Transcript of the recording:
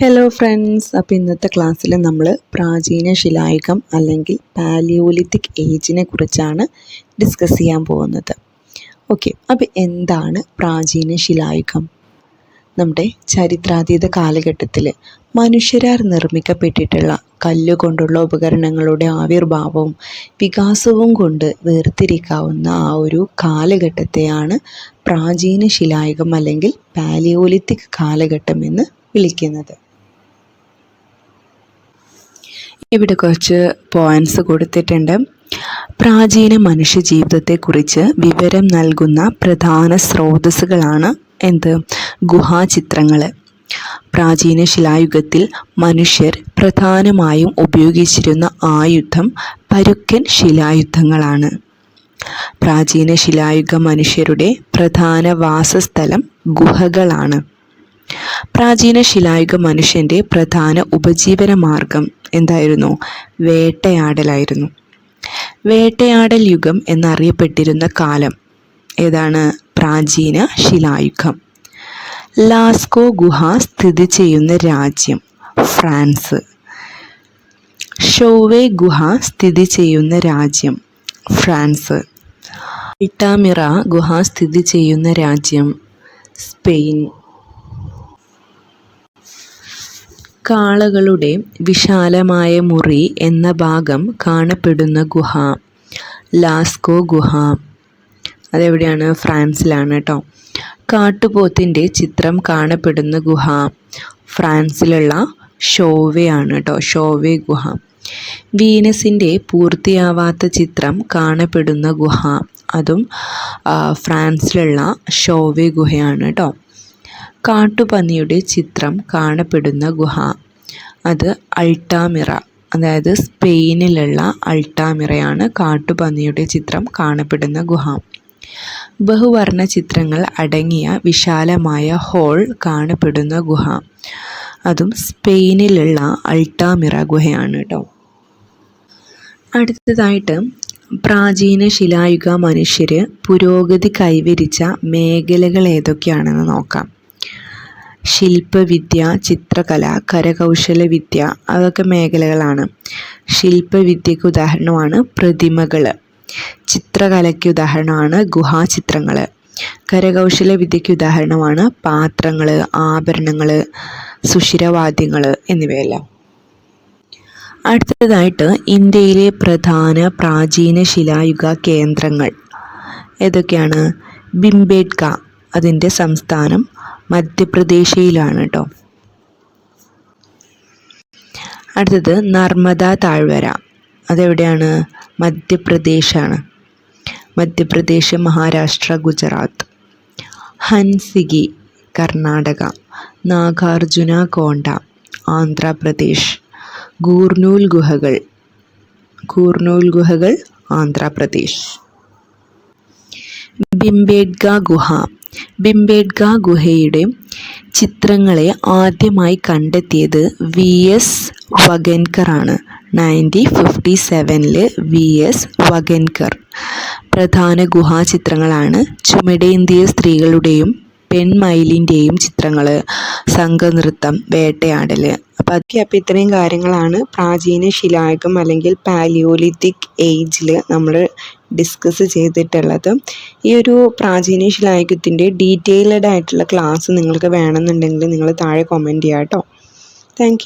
Hello friends അപ്പോൾ ഇന്നത്തെ ക്ലാസ്സിൽ നമ്മൾ പ്രാചീന ശിലായുഗം അല്ലെങ്കിൽ പാലിയോലിത്തിക് ഏജിനെ കുറിച്ചാണ് ഡിസ്കസ് ചെയ്യാൻ പോകുന്നത്. ഓക്കെ അപ്പോൾ എന്താണ് പ്രാചീന ശിലായുഗം? നമ്മുടെ ചരിത്രാതീത കാലഘട്ടത്തിൽ മനുഷ്യരാർ നിർമ്മിക്കപ്പെട്ടിട്ടുള്ള കല്ലുകൊണ്ടുള്ള ഉപകരണങ്ങളുടെ ആവിർഭാവവും വികാസവും കൊണ്ട് വേർതിരിക്കാവുന്ന ആ ഒരു കാലഘട്ടത്തെയാണ് പ്രാചീന ശിലായുഗം അല്ലെങ്കിൽ പാലിയോലിത്തിക് കാലഘട്ടം എന്ന് വിളിക്കുന്നത്. ഇവിടെ കുറച്ച് പോയിന്റ്സ് കൊടുത്തിട്ടുണ്ട്. പ്രാചീന മനുഷ്യ ജീവിതത്തെക്കുറിച്ച് വിവരം നൽകുന്ന പ്രധാന സ്രോതസ്സുകളാണ് എന്ത്? ഗുഹാചിത്രങ്ങൾ പ്രാചീന ശിലായുഗത്തിൽ മനുഷ്യർ പ്രധാനമായും ഉപയോഗിച്ചിരുന്ന ആയുധം പരുക്കൻ ശിലായുധങ്ങളാണ്. പ്രാചീന ശിലായുഗ മനുഷ്യരുടെ പ്രധാന വാസസ്ഥലം ഗുഹകളാണ്. പ്രാചീന ശിലായുഗ മനുഷ്യന്റെ പ്രധാന ഉപജീവന മാർഗം എന്തായിരുന്നു? വേട്ടയാടലായിരുന്നു. വേട്ടയാടൽ യുഗം എന്നറിയപ്പെട്ടിരുന്ന കാലം ഏതാണ്? പ്രാചീന ശിലായുഗം. ലാസ്കോ ഗുഹ സ്ഥിതി ചെയ്യുന്ന രാജ്യം ഫ്രാൻസ്. ഷോവേ ഗുഹ സ്ഥിതി ചെയ്യുന്ന രാജ്യം ഫ്രാൻസ്. ഇട്ടാമിറ ഗുഹ സ്ഥിതി ചെയ്യുന്ന രാജ്യം സ്പെയിൻ. കാളകളുടെ വിശാലമായ മുറി എന്ന ഭാഗം കാണപ്പെടുന്ന ഗുഹ ലാസ്കോ ഗുഹ. അതെവിടെയാണ്? ഫ്രാൻസിലാണ് കേട്ടോ കാട്ടുപോത്തിന്റെ ചിത്രം കാണപ്പെടുന്ന ഗുഹ ഫ്രാൻസിലുള്ള ഷോവയാണ് കേട്ടോ ഷോവെ ഗുഹ. വീനസിന്റെ പൂർത്തിയാവാത്ത ചിത്രം കാണപ്പെടുന്ന ഗുഹ അതും ഫ്രാൻസിലുള്ള ഷോവെ ഗുഹയാണ് കേട്ടോ കാട്ടുപന്നിയുടെ ചിത്രം കാണപ്പെടുന്ന ഗുഹ. അത് അൾട്ടാമിറ അതായത് സ്പെയിനിലുള്ള അൾട്ടാമിറയാണ് കാട്ടുപന്നിയുടെ ചിത്രം കാണപ്പെടുന്ന ഗുഹ. ബഹുവർണ ചിത്രങ്ങൾ അടങ്ങിയ വിശാലമായ ഹോൾ കാണപ്പെടുന്ന ഗുഹ. അതും സ്പെയിനിലുള്ള അൾട്ടാമിറ ഗുഹയാണ് കേട്ടോ അടുത്തതായിട്ട് പ്രാചീന ശിലായുഗ മനുഷ്യർ പുരോഗതി കൈവരിച്ച മേഖലകൾ ഏതൊക്കെയാണെന്ന് നോക്കാം. ശില്പവിദ്യ ചിത്രകല കരകൗശലവിദ്യ അതൊക്കെ മേഖലകളാണ്. ശില്പവിദ്യയ്ക്ക് ഉദാഹരണമാണ് പ്രതിമകൾ ചിത്രകലയ്ക്ക് ഉദാഹരണമാണ് ഗുഹാചിത്രങ്ങൾ കരകൗശല വിദ്യയ്ക്ക് ഉദാഹരണമാണ് പാത്രങ്ങൾ ആഭരണങ്ങൾ സുഷിരവാദ്യങ്ങൾ എന്നിവയെല്ലാം. അടുത്തതായിട്ട് ഇന്ത്യയിലെ പ്രധാന പ്രാചീന ശിലായുഗ കേന്ദ്രങ്ങൾ. ഏതൊക്കെയാണ്? ബിംബേഡ്ക അതിന്റെ സംസ്ഥാനം മധ്യപ്രദേശിലാണ് കേട്ടോ അടുത്തത് നർമ്മദ താഴ്വര. അതെവിടെയാണ്? മധ്യപ്രദേശാണ്. മധ്യപ്രദേശ് മഹാരാഷ്ട്ര ഗുജറാത്ത്. ഹൻസിഗി കർണാടക. നാഗാർജുന കോണ്ട ആന്ധ്രാപ്രദേശ്. ഗൂർനൂൽ ഗുഹകൾ. കൂർനൂൽ ഗുഹകൾ ആന്ധ്രാപ്രദേശ്. ബിംബേഡ്ഗ ഗുഹ. ബിംബേഡ്ക ഗുഹയുടെ ചിത്രങ്ങളെ ആദ്യമായി കണ്ടെത്തിയത് വി എസ് വഗൻകർ ആണ്. നയന്റീൻ ഫിഫ്റ്റി സെവനിൽ വി എസ് വഗൻകർ. പ്രധാന ഗുഹാചിത്രങ്ങളാണ് ചുമടേന്തിയ സ്ത്രീകളുടെയും പെൺമയിലിന്റെയും ചിത്രങ്ങൾ സംഘനൃത്തം വേട്ടയാടൽ അപ്പം അതൊക്കെ അപ്പോൾ ഇത്രയും കാര്യങ്ങളാണ് പ്രാചീന ശിലായുഗം അല്ലെങ്കിൽ പാലിയോലിത്തിക് ഏജിൽ നമ്മൾ ഡിസ്കസ് ചെയ്തിട്ടുള്ളത്. ഈ ഒരു പ്രാചീന ശിലായുഗത്തിന്റെ ഡീറ്റെയിൽഡ് ആയിട്ടുള്ള ക്ലാസ് നിങ്ങൾക്ക് വേണമെന്നുണ്ടെങ്കിൽ നിങ്ങൾ താഴെ കമന്റ് ചെയ്യാം കേട്ടോ താങ്ക്